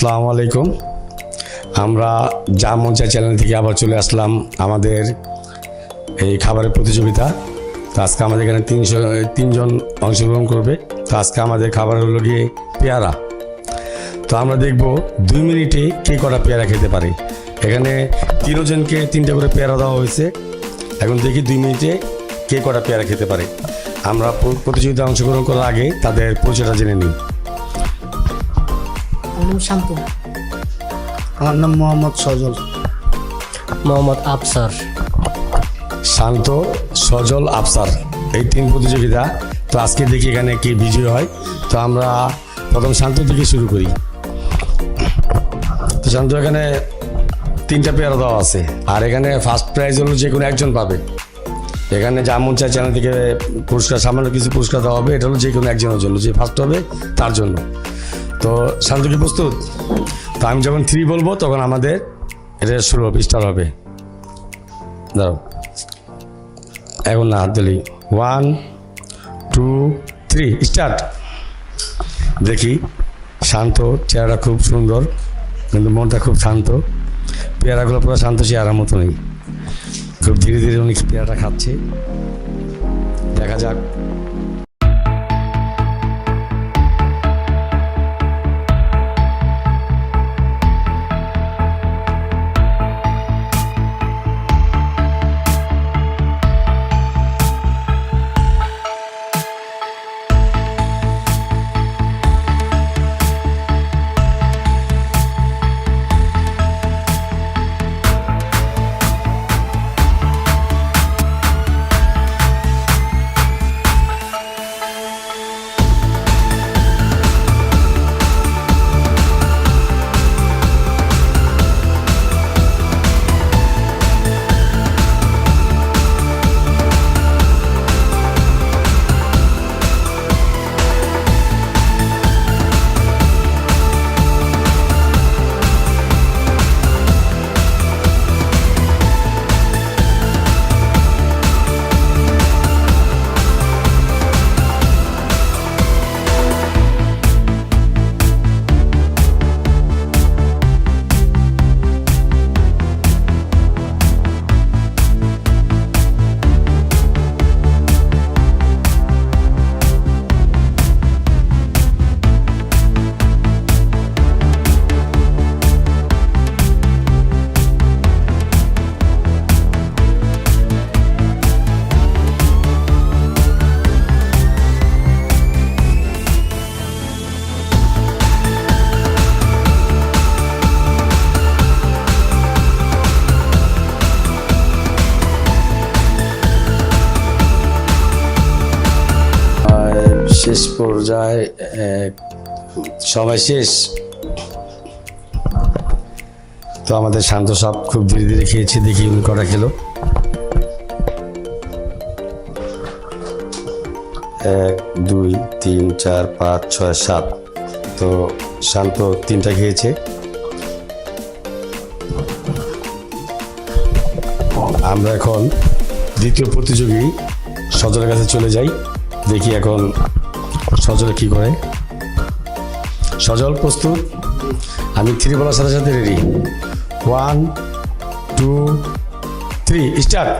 আসসালামু আলাইকুম। আমরা যা মঞ্চা চ্যানেল থেকে আবার চলে আসলাম আমাদের এই খাবারের প্রতিযোগিতা। তো আজকে আমাদের এখানে তিনশো, তিনজন অংশগ্রহণ করবে। তো আজকে আমাদের খাবার হলো গিয়ে পেয়ারা। তো আমরা দেখব দুই মিনিটে কে কটা পেয়ারা খেতে পারে। এখানে তিনজনকে তিনটা করে পেয়ারা দেওয়া হয়েছে। এখন দেখি দুই মিনিটে কে কটা পেয়ারা খেতে পারে। আমরা প্রতিযোগিতায় অংশগ্রহণ করার আগে তাদের পরিচয়টা জেনে নিই। নাম শান্ত আমার নাম মোহাম্মদ সজল। মোহাম্মদ আফসার। শান্ত সজল আফসার এই তিন প্রতিযোগিতা। তো আজকে দেখি এখানে কি বিজয় হয়। তো আমরা প্রথম শান্ত থেকে শুরু করি। তো শান্ত এখানে তিনটা পেয়ারা দেওয়া আছে। আর এখানে ফার্স্ট প্রাইজ হলো যে কোনো একজন পাবে। এখানে জামুন চা চ্যানেল থেকে পুরস্কার সামান্য কিছু পুরস্কার দেওয়া হবে। এটা হলো যে কোনো একজনের জন্য। যে ফার্স্ট হবে তার জন্য। তো শান্ত কি প্রস্তুত? তো আমি যখন থ্রি বলব, তখন আমাদের এটা শুরু হবে স্টার্ট হবে। দাঁড়াও। এখন না, হাত দিলি ওয়ান টু থ্রি স্টার্ট দেখি, শান্ত, চেহারাটা খুব সুন্দর, কিন্তু মনটা খুব শান্ত। পেয়ারাগুলো পুরো শান্ত, চেহারার মতো নেই। খুব ধীরে ধীরে উনি পেয়ারাটা খাচ্ছে। দেখা যাক। সবাই শেষ? তো আমাদের শান্ত সব খুব ধীরে ধীরে খেয়েছে, দেখি উনি কটা খেলো। এক, দুই, তিন, চার, পাঁচ, ছয়, সাত। তো শান্ত তিনটা খেয়েছে। আমরা এখন দ্বিতীয় প্রতিযোগী সজলের কাছে চলে যাই। দেখি এখন সজল কি করে। সজল প্রস্তুত? আমি থ্রি বলার সাথে সাথে ready one two three start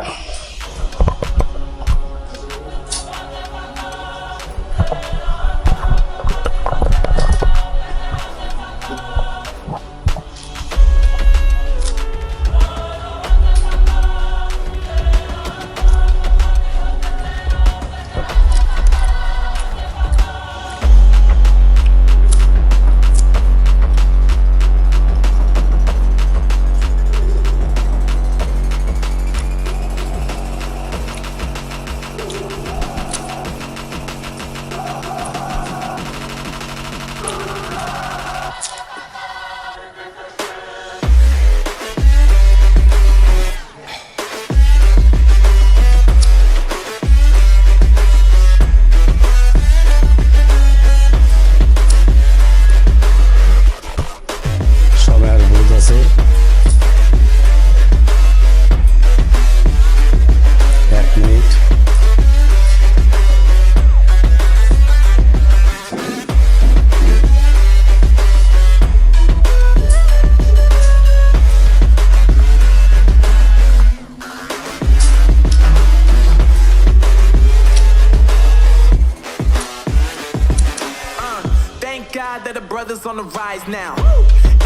rise now.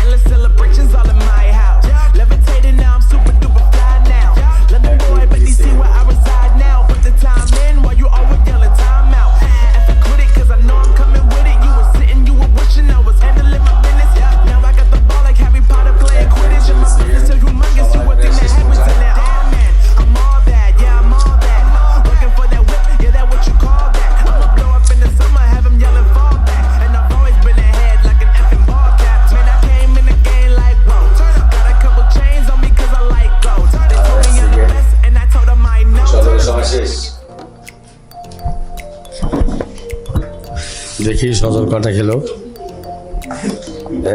Endless celebrations all in my house. Levitating now, I'm super duper fly now. London boy, but they see where দেখি সজল কটা খেলো।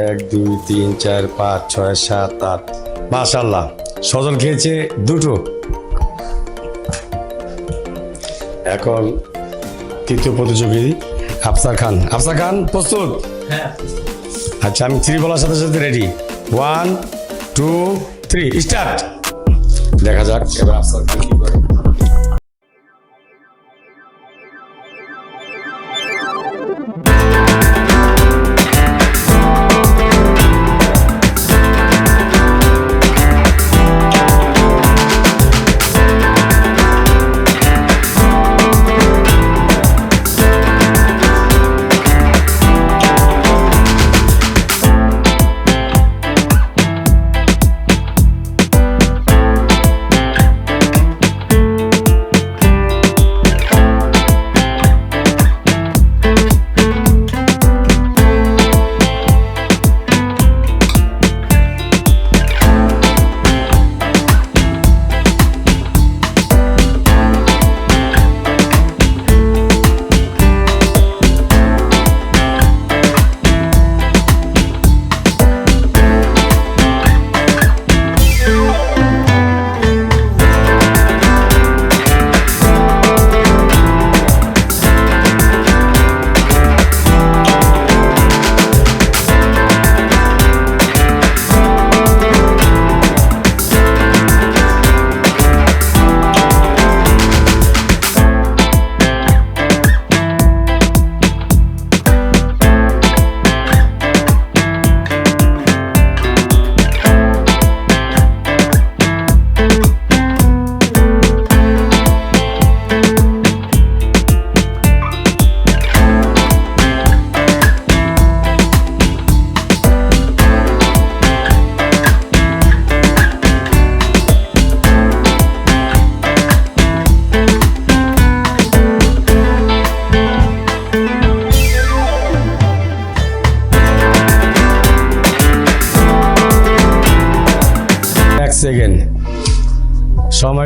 এক দুই তিন চার পাঁচ ছয় সাত আট। মাশাল্লাহ সজল খেয়েছে দুটো। এখন তৃতীয় প্রতিযোগী আফসার খান। আফসার খান প্রস্তুত? আচ্ছা আমি থ্রি বলার সাথে সাথে ready one two three start দেখা যাক এবার আফসার খান।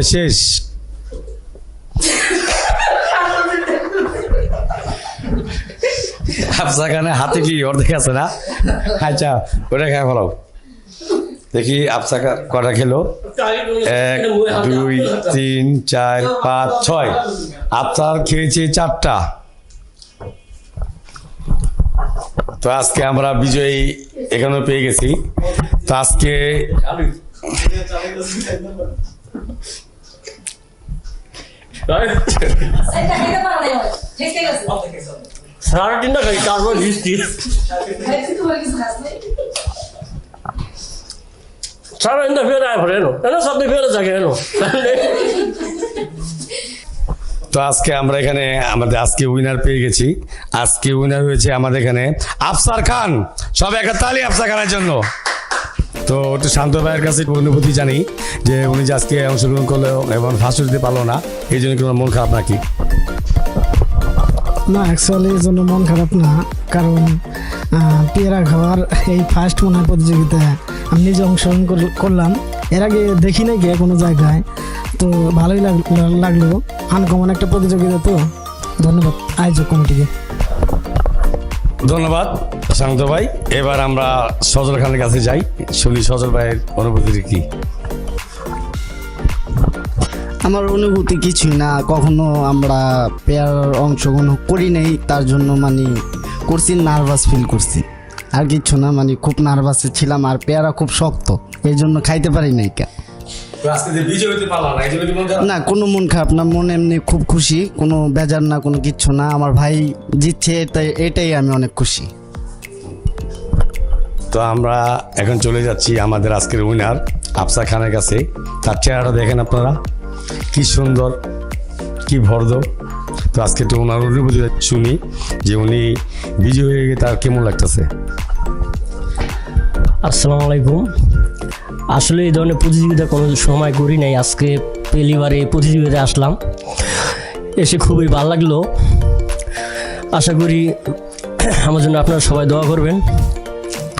শেষ আফসা খানে হাতে কি অর্ধেক আছে না? আচ্ছা ওটা খাই ফেলাও দেখি আফসা খা- কটা খেলো? এক দুই তিন চার পাঁচ ছয়। আফসার খেয়েছে চারটা। তো আজকে আমরা বিজয়ী এখানেও পেয়ে গেছি। তো আজকে এটা খেতে পারো না এবার। ঠেকে গেছে। সাড়ে তিনটা খাই তারপর নাই। সাড়ে তিনটা ফেরে আয় ফেরে এনো। এনো সামনে ফেরে থাকে এনো। তো আজকে আমরা এখানে আমাদের আজকে উইনার পেয়ে গেছি। আজকে উইনার হয়েছে আমাদের এখানে আফসার খান। সব একটা তালি আফসার খানের জন্য। তো একটু শান্ত ভাইয়ের কাছে অনুভূতি জানি যে উনি যে আজকে অংশগ্রহণ করল এবং ফার্স্ট দিতে পারল না এই জন্য কোনো মন খারাপ নাকি? না অ্যাকচুয়ালি এই জন্য মন খারাপ না কারণ পেয়ারা খাওয়ার এই ফার্স্ট মনে হয় প্রতিযোগিতায় আমি নিজে অংশগ্রহণ কর- করলাম। এর আগে দেখি নাই গিয়ে কোনো জায়গায় তো ভালোই লাগ- লাগল। আনকমন একটা প্রতিযোগিতা তো। ধন্যবাদ আয়োজক কমিটিকে। ধন্যবাদ শান্ত ভাই। এবার আমরা সজল খানের কাছে যাই। শুনি সজল ভাইয়ের অনুভূতি কি? আমার অনুভূতি কিছুই না কখনো আমরা পেয়ার অংশগ্রহণ করি নাই তার জন্য মানে করছি নার্ভাস ফিল করছি। আর কিছু না মানে খুব নার্ভাসে ছিলাম আর পেয়ারা খুব শক্ত এই জন্য খাইতে পারি নাই কা। আজকে যে বিজয় হতে পারল না এই জন্য কি খারাপ? না কোনো মন খারাপ না মন এমনি খুব খুশি কোনো বেজার না কোনো কিচ্ছু না আমার ভাই জিতছে এটাই এটাই আমি অনেক খুশি। তো আমরা এখন চলে যাচ্ছি আমাদের আজকের উইনার আফসা খানের কাছে। তার চেহারাটা দেখেন আপনারা। কি সুন্দর, কি ভর্দ। তো আজকে তো ওনার অনুভূতি শুনি যে উনি বিজয় হয়ে গিয়ে তার কেমন লাগতেছে? আসসালামু আলাইকুম। আসলে এই ধরনের প্রতিযোগিতা কোনো সময় করি নাই। আজকে পেলিবারে প্রতিযোগিতায় আসলাম। এসে খুবই ভালো লাগল। আশা করি আমার জন্য আপনারা সবাই দোয়া করবেন।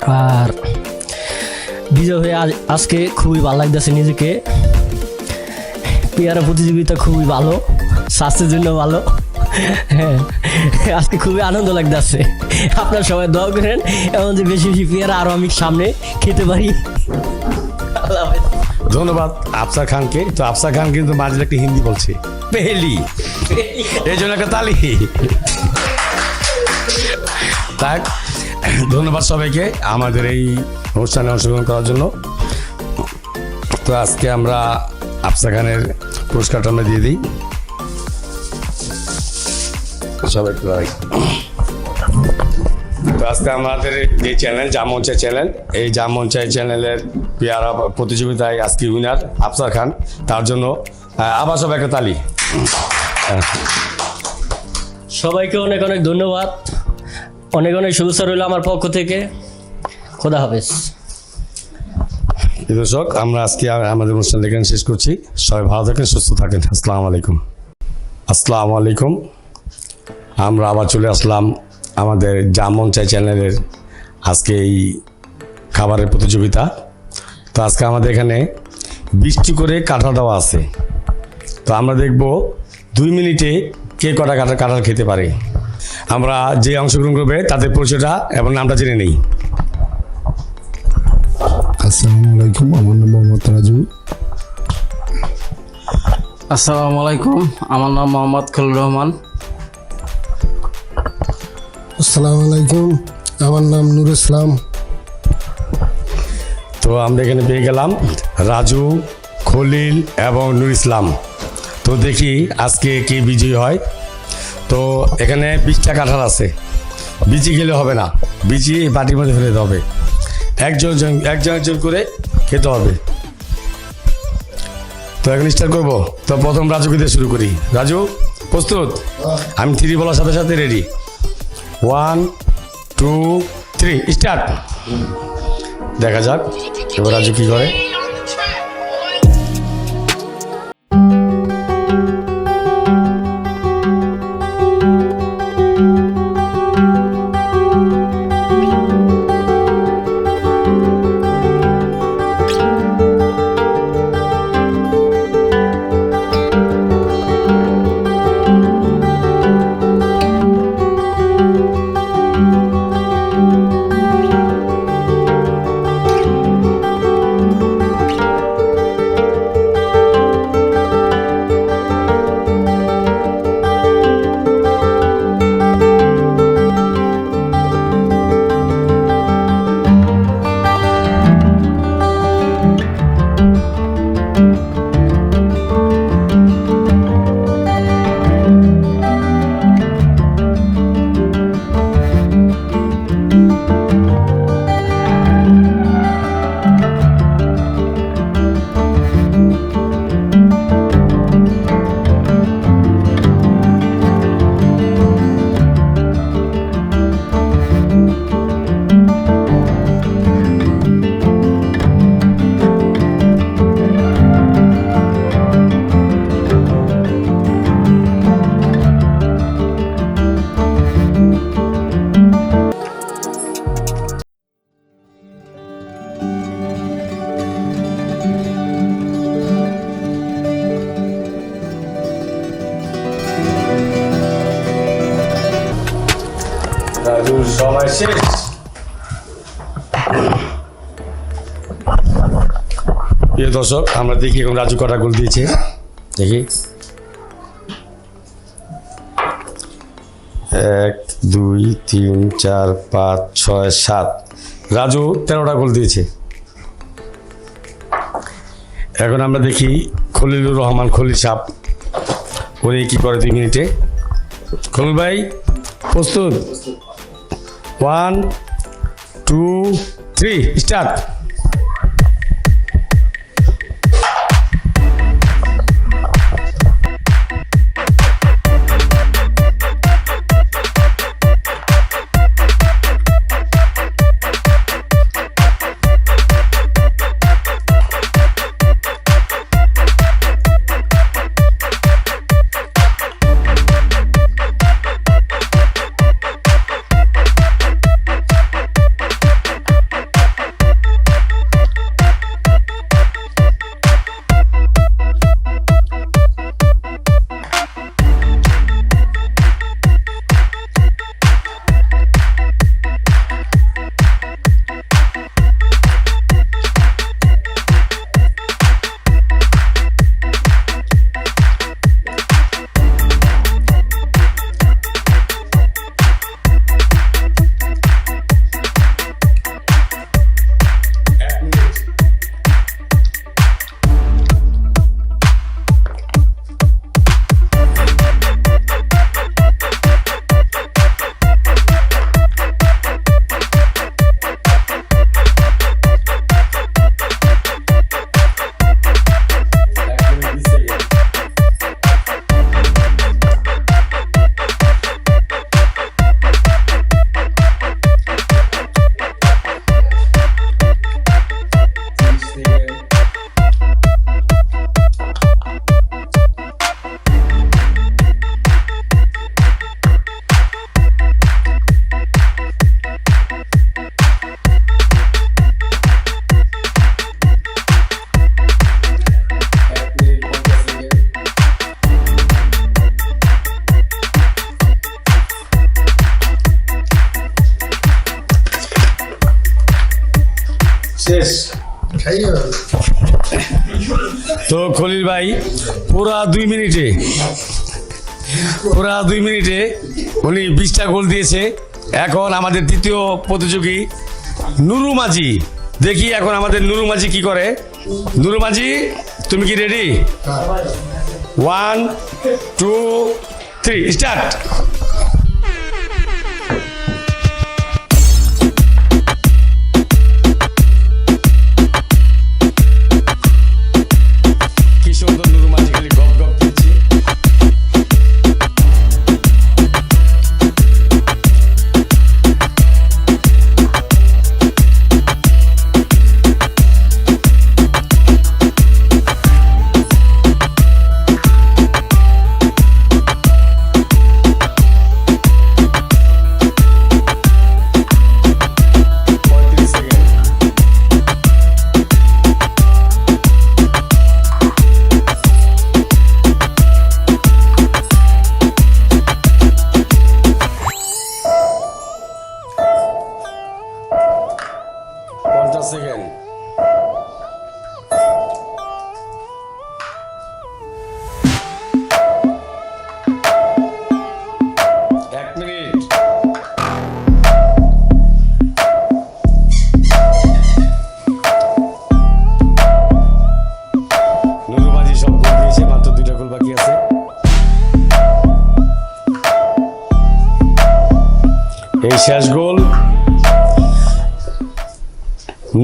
আর বিজয় হয়ে আজ আজকে খুবই ভালো লাগতেছে নিজেকে। পেয়ারা প্রতিযোগিতা খুবই ভালো স্বাস্থ্যের জন্য ভালো। হ্যাঁ আজকে খুবই আনন্দ লাগতেছে। আপনার সবাই দোয়া করেন এমন যে বেশি বেশি পেয়ারা আরও আমি সামনে খেতে পারি। ধন্যবাদ আফসা খানকে। তো আফসা খান কিন্তু মাঝে একটা হিন্দি বলছে। পেহেলি এই জন্য একটা তালি। তাক ধন্যবাদ সবাইকে আমাদের এই অনুষ্ঠানে অংশগ্রহণ করার জন্য। তো আজকে আমরা আফসা খানের পুরস্কারটা আমরা দিয়ে দিই। সবাই তো আজকে আমাদের যে চ্যানেল জামঞ্চাই চ্যানেল, এই জামঞ্চাই চ্যানেলের পেয়ারা প্রতিযোগিতায় আজকে উইনার আফসার খান। তার জন্য আবার সব একটা তালি। সবাইকে অনেক অনেক ধন্যবাদ। অনেক অনেক শুভেচ্ছা রইল আমার পক্ষ থেকে। খোদা হাফেজ। দর্শক, আমরা আজকে আমাদের অনুষ্ঠান এখানে শেষ করছি। সবাই ভালো থাকেন, সুস্থ থাকেন। আসসালামু আলাইকুম। আসসালামু আলাইকুম। আমরা আবার চলে আসলাম আমাদের জামন চাই চ্যানেলের আজকে এই খাবারের প্রতিযোগিতা। তো আজকে আমাদের এখানে বৃষ্টি করে কাঁঠাল দেওয়া আছে। তো আমরা দেখব দুই মিনিটে কে কটা কাঁঠাল কাঁঠাল খেতে পারে। আমরা যে অংশগ্রহণ করবে তাদের পরিচয়টা এবং নামটা জেনে নেই। আসসালামু আলাইকুম আমার নাম মোহাম্মদ রাজু আসসালামু আলাইকুম আমার নাম মোহাম্মদ খলিল রহমান। আসসালামু আলাইকুম আমার নাম নুর ইসলাম। তো আমরা এখানে পেয়ে গেলাম রাজু খলিল এবং নুর ইসলাম। তো দেখি আজকে কে বিজয়ী হয়। তো এখানে বিশটা কাঁঠাল আছে। বিচি খেলে হবে না। বিচি বাটির মধ্যে ফেলে হবে। একজন জন- একজন একজন করে খেতে হবে। তো এখন স্টার্ট করব। তো প্রথম রাজুকে দিয়ে শুরু করি। রাজু, প্রস্তুত? আমি থ্রি বলার সাথে সাথে ready one two three start দেখা যাক, এবার রাজু কি করে। প্রিয় দর্শক, আমরা দেখি এখন রাজু কটা গোল দিয়েছে। দেখি। এক, দুই, তিন, চার, পাঁচ, ছয়, সাত। রাজু তেরোটা গোল দিয়েছে। এখন আমরা দেখি খলিলুর রহমান খলিল সাপ উনি কি করে দুই মিনিটে খলিল ভাই, প্রস্তুত? ওয়ান টু থ্রি স্টার্ট দুই মিনিটে। ওরা দুই মিনিটে উনি বিশটা গোল দিয়েছে। এখন আমাদের দ্বিতীয় প্রতিযোগী নুরু মাঝি। দেখি এখন আমাদের নুরু মাঝি কি করে। নুরু মাঝি, তুমি কি ready one two three start শেষ গোল।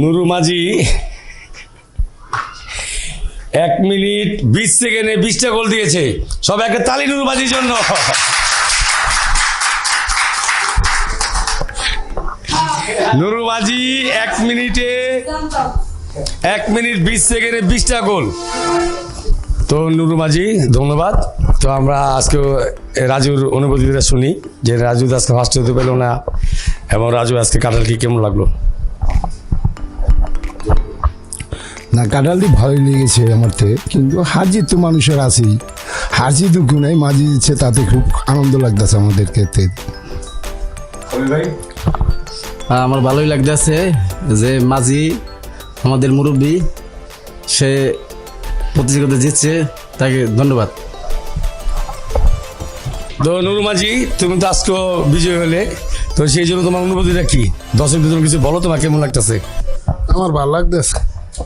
নুরু মাঝি এক মিনিট বিশ সেকেন্ডে বিশটা গোল দিয়েছে। সব একটা তালি নুরু মাঝির জন্য। নুরু মাঝি এক মিনিটে এক মিনিট বিশ সেকেন্ডে বিশটা গোল। তো নুরু মাঝি ধন্যবাদ। তো আমরা আজকে রাজুর অনুভূতিটা শুনি যে রাজু আজকে ফার্স্ট হতে পেল না এবং রাজু আজকে কাটাল কি কেমন লাগল? না কাঁঠালটি ভালোই লেগেছে আমার থেকে কিন্তু হাজির তো মানুষের আছেই। হাজি দুঃখ নাই মাঝি দিচ্ছে তাতে খুব আনন্দ লাগতেছে আমাদের ক্ষেত্রে। হ্যাঁ, আমার ভালোই লাগতেছে যে মাঝি আমাদের মুরব্বী সে প্রতিযোগিতা জিতছে তাকে ধন্যবাদ। তো নুরু মাঝি তুমি তো আজকে বিজয় হলে তো সেই জন্য তোমার অনুভূতিটা কি? দর্শক তুমি কিছু বলো তোমার কেমন লাগতেছে? আমার ভালো লাগতেছে।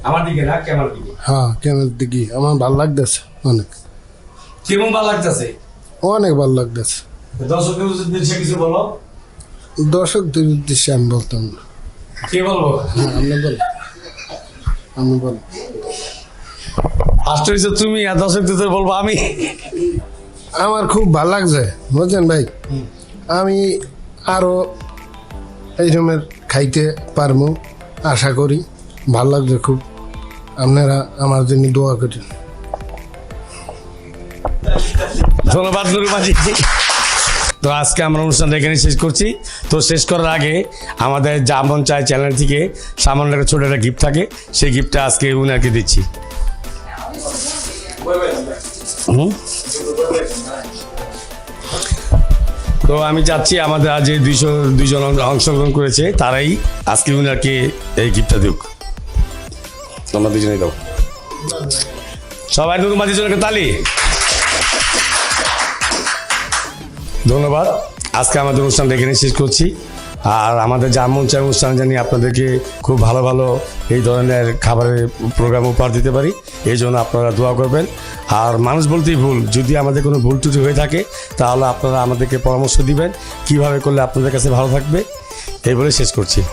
আমার দিকে না কেমন দিকে? হ্যাঁ কেন দেখি আমার ভালো লাগতেছে অনেক। কেমন ভালো লাগতেছে? অনেক ভালো লাগতেছে। দর্শকদের উদ্দেশ্যে কিছু বলো? দর্শকদের উদ্দেশ্যে আমি বলতাম না। কি বলব? আমি বল ফার্স্ট হয়েছে তুমি আর দর্শক তো বলব আমি? আমার খুব ভালো লাগছে বুঝছেন ভাই? আমি আরও এই রকমের খাইতে পারব আশা করি। ভালো লাগছে খুব। আপনারা আমার জন্য দোয়া করেন। ধন্যবাদ তো আজকে আমরা অনুষ্ঠানটা এখানে শেষ করছি। তো শেষ করার আগে আমাদের জামন চায় চ্যানেল থেকে সামান্য একটা ছোট একটা গিফট থাকে। সেই গিফটটা আজকে উনাকে দিচ্ছি? তো আমি চাচ্ছি আমাদের আজ যে দুইশো দুইজন অংশগ্রহণ করেছে, তারাই আজকে উনাকে এই গিফটটা দিক তোমরা দুজনেই দাও। সবাই নুরু মাঝির জন্য তালি। ধন্যবাদ। আজকে আমাদের অনুষ্ঠানটা এখানে শেষ করছি। আর আমাদের জামন চায় অনুষ্ঠান জানি আপনাদেরকে খুব ভালো ভালো এই ধরনের খাবারের প্রোগ্রাম উপহার দিতে পারি। এই জন্য আপনারা দোয়া করবেন। আর মানুষ বলতেই ভুল। যদি আমাদের কোনো ভুল ত্রুটি হয়ে থাকে, তাহলে আপনারা আমাদেরকে পরামর্শ দিবেন। কীভাবে করলে আপনাদের কাছে ভালো থাকবে, এই বলে শেষ করছি।